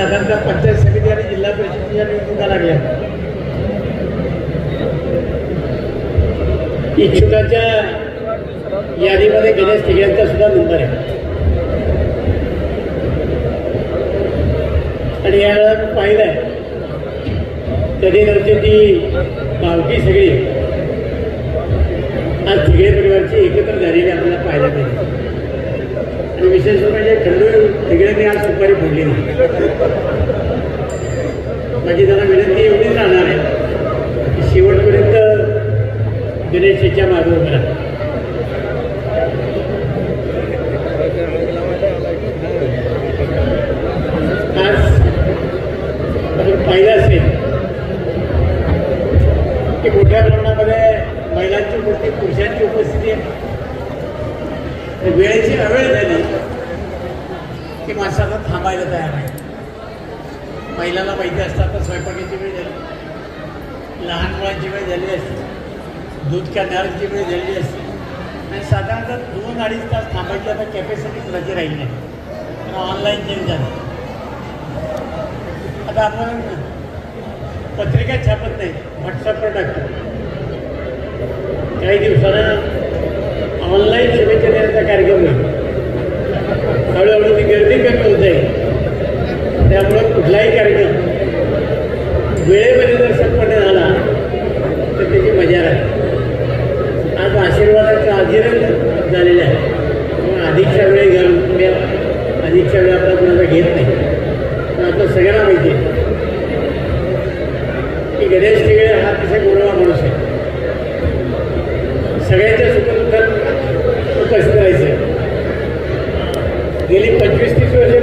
पंचायत समिती आणि जिल्हा परिषदेच्या निवडणुका लागल्या. इच्छुकाच्या यादीमध्ये गणेश तिघ्यांचा सुद्धा नंबर आहे. आणि यावेळेला मी पाहिलंय कधी नव्हती ती भावकी सगळी. आज तिघे परिवारची एकत्र झालेली आपल्याला पाहायला मिळते आणि विशेष म्हणजे खंडू तिघड्यांनी आज सुपारी फोडली नाही. माझी त्यांना विनंती एवढीच राहणार आहे की शेवटपर्यंत गणेशच्या मागे उभं राहा. आज पाहिलं असेल की मोठ्या प्रमाणामध्ये महिलांची उपस्थिती पुरुषांची उपस्थिती आहे. वेळेची अवेळ झाली. की माणसाला थांबायला तयार आहे महिलाला माहिती असतात तर स्वयंपाकाची वेळ झाली. लहान मुलांची वेळ झाली असते. दूध काढणाऱ्यांची वेळ झालेली असते. आणि साधारणतः दोन अडीच तास थांबायची आता कॅपॅसिटी कुणाची राहिली नाही. ऑनलाईन जेम झालं. आता आपण पत्रिका छापत नाही व्हॉट्सअपवर टाकतो. काही दिवसानं वेळेमध्ये जर संपन्न झाला तर त्याची मजा राहते आज आशीर्वादाचं आजीरण झालेलं आहे. त्यामुळे अधिकच्या वेळी घर अधिकच्या वेळ आपला कुणाचा घेत नाही. पण आपलं सगळ्यांना माहिती आहे. की गणेश टिगळे हा अतिशय गोरवा माणूस आहे. सगळ्यांच्या सुखदुःखात उपस्थित राहायचं गेली पंचवीस तीस वर्षे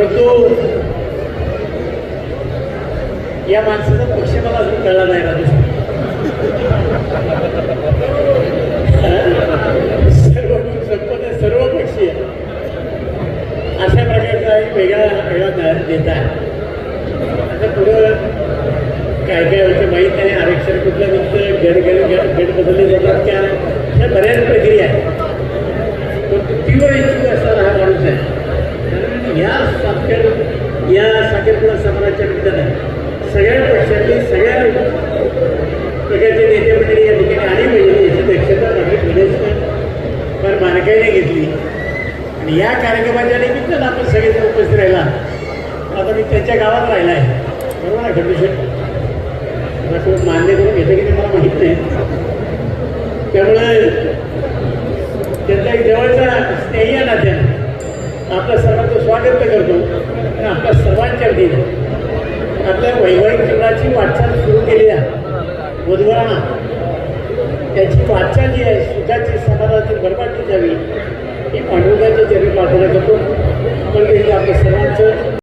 परंतु या माणसाचा पक्ष मला अजून कळला नाही राजू. सर्व संपन्न सर्व पक्षी अशा प्रकारचा एक वेगळा वेगळा तयार देत आहे. आता पुढं काय काय होतं माहीत नाही. आरक्षण कुठलं निघतं गड गड गड भेट बदलले जातात. त्या बऱ्याच प्रक्रिया आहेत. फार घेतली. आणि या कार्यक्रमाच्या निमित्तानं आपण सगळेजण उपस्थित राहिला. आता मी त्यांच्या गावात राहिला आहे. बरोबर आहे खंडूशेठ मला खूप मान्य करून घेतं की ते मला माहीत नाही. त्यामुळे त्यांचा एक जवळचा स्नेही नात्यानं आपल्या सर्वांचं स्वागत करतो. त्याची वाटचाल जी आहे सुखाची समाजाची भरपाटी द्यावी ही पांडुरंगाच्या चरणी प्रार्थना करतो आपण आपल्या सर्वांचं